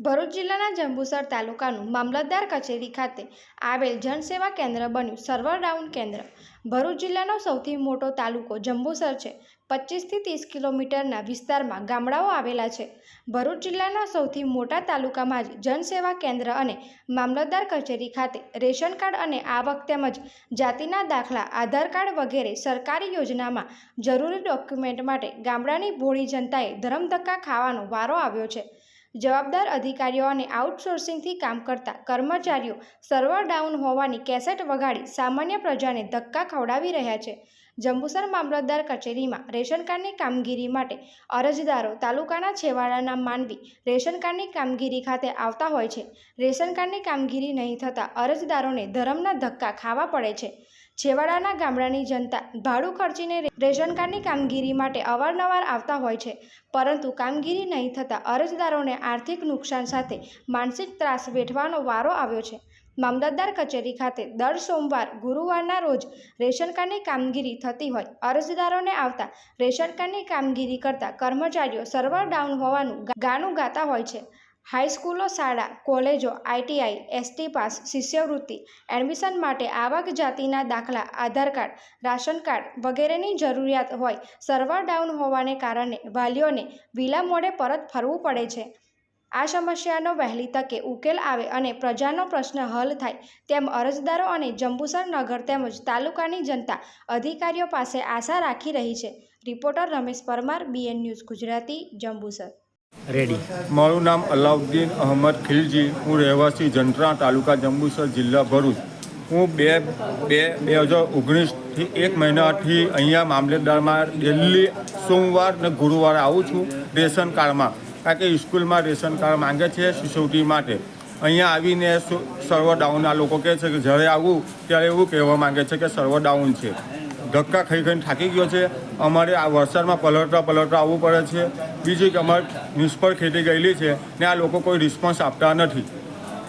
ભરૂચ જિલ્લાના જંબુસર તાલુકાનું મામલતદાર કચેરી ખાતે આવેલ જનસેવા કેન્દ્ર બન્યું, સર્વર ડાઉન કેન્દ્ર. ભરૂચ જિલ્લાનો સૌથી મોટો તાલુકો જંબુસર છે. પચીસથી ત્રીસ કિલોમીટરના વિસ્તારમાં ગામડાઓ આવેલા છે. ભરૂચ જિલ્લાના સૌથી મોટા તાલુકામાં જ જનસેવા કેન્દ્ર અને મામલતદાર કચેરી ખાતે રેશન કાર્ડ અને આવક તેમજ જાતિના દાખલા, આધાર કાર્ડ વગેરે સરકારી યોજનામાં જરૂરી ડોક્યુમેન્ટ માટે ગામડાની ભોળી જનતાએ ધરમધક્કા ખાવાનો વારો આવ્યો છે. જવાબદાર અધિકારીઓ અને આઉટસોર્સિંગથી કામ કરતા કર્મચારીઓ સર્વર ડાઉન હોવાની કેસેટ વગાડી સામાન્ય પ્રજાને ધક્કા ખવડાવી રહ્યા છે. જંબુસર મામલતદાર કચેરીમાં રેશન કાર્ડની કામગીરી માટે અરજદારો તાલુકાના છેવાડાના માનવી રેશન કાર્ડની કામગીરી ખાતે આવતા હોય છે. રેશન કાર્ડની કામગીરી નહીં થતાં અરજદારોને ધરમના ધક્કા ખાવા પડે છે. છેવાડાના ગામડાની જનતા ભાડું ખર્ચીને રેશન કાર્ડની કામગીરી માટે અવારનવાર આવતા હોય છે. પરંતુ કામગીરી નહીં થતાં અરજદારોને આર્થિક નુકસાન સાથે માનસિક ત્રાસ વેઠવાનો વારો આવ્યો છે. મામલતદાર કચેરી ખાતે દર સોમવાર, ગુરુવારના રોજ રેશન કાર્ડની કામગીરી થતી હોય. અરજદારોને આવતા રેશન કાર્ડની કામગીરી કરતા કર્મચારીઓ સર્વર ડાઉન હોવાનું ગાનું ગાતા હોય છે. હાઈસ્કૂલો, શાળા, કોલેજો આઈટીઆઈ એસટી પાસ, શિષ્યવૃત્તિ, એડમિશન માટે આવક જાતિના દાખલા, આધાર કાર્ડ, રાશન કાર્ડ વગેરેની જરૂરિયાત હોય, સર્વર ડાઉન હોવાને કારણે વાલીઓને વિલા મોડે પરત ફરવું પડે છે. આ સમસ્યાનો વહેલી તકે ઉકેલ આવે અને પ્રજાનો પ્રશ્ન હલ થાય તેમ અરજદારો અને જંબુસર નગર તેમજ તાલુકાની જનતા અધિકારીઓ પાસે આશા રાખી રહી છે. Reporter Ramesh Parmar BN news Gujarati Jambusar. Ready. મારું નામ અલાઉદ્દીન અહમદ ખિલજી હું રહેવાસી જંત્રા તાલુકા જંબુસર જિલ્લા ભરૂચ. હું બે બે બે હજાર ઓગણીસથી એક મહિનાથી અહીંયા મામલતદારમાં ડેલી સોમવાર ને ગુરુવારે આવું છું રેશન કાર્ડમાં. કારણ કે સ્કૂલમાં રેશન કાર્ડ માંગે છે શિષ્યવૃત્તિ માટે. અહીંયા આવીને સર્વ ડાઉનના લોકો કહે છે કે જ્યારે આવું, ત્યારે એવું કહેવા માંગે છે કે સર્વ ડાઉન છે. ધક્કા ખાઈ ખાઈને થાકી ગયો છે. અમારે આ વરસાદમાં પલટતા પલટતા આવવું પડે છે. બીજું કે અમારે નિષ્ફળ ખેતી ગયેલી છે ને આ લોકો કોઈ રિસ્પોન્સ આપતા નથી.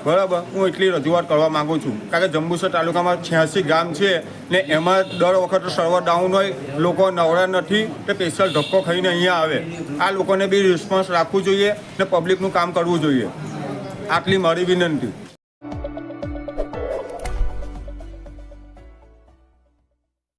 બરાબર. હું એટલી રજૂઆત કરવા માગું છું. કારણ કે જંબુસર તાલુકામાં છ્યાસી ગામ છે ને એમાં દર વખત સર્વર ડાઉન હોય, લોકો નવરા નથી, તે સ્પેશિયલ ધક્કો ખાઈને અહીંયા આવે. આ લોકોને બી રિસ્પોન્સ રાખવું જોઈએ ને પબ્લિકનું કામ કરવું જોઈએ. આટલી મારી વિનંતી.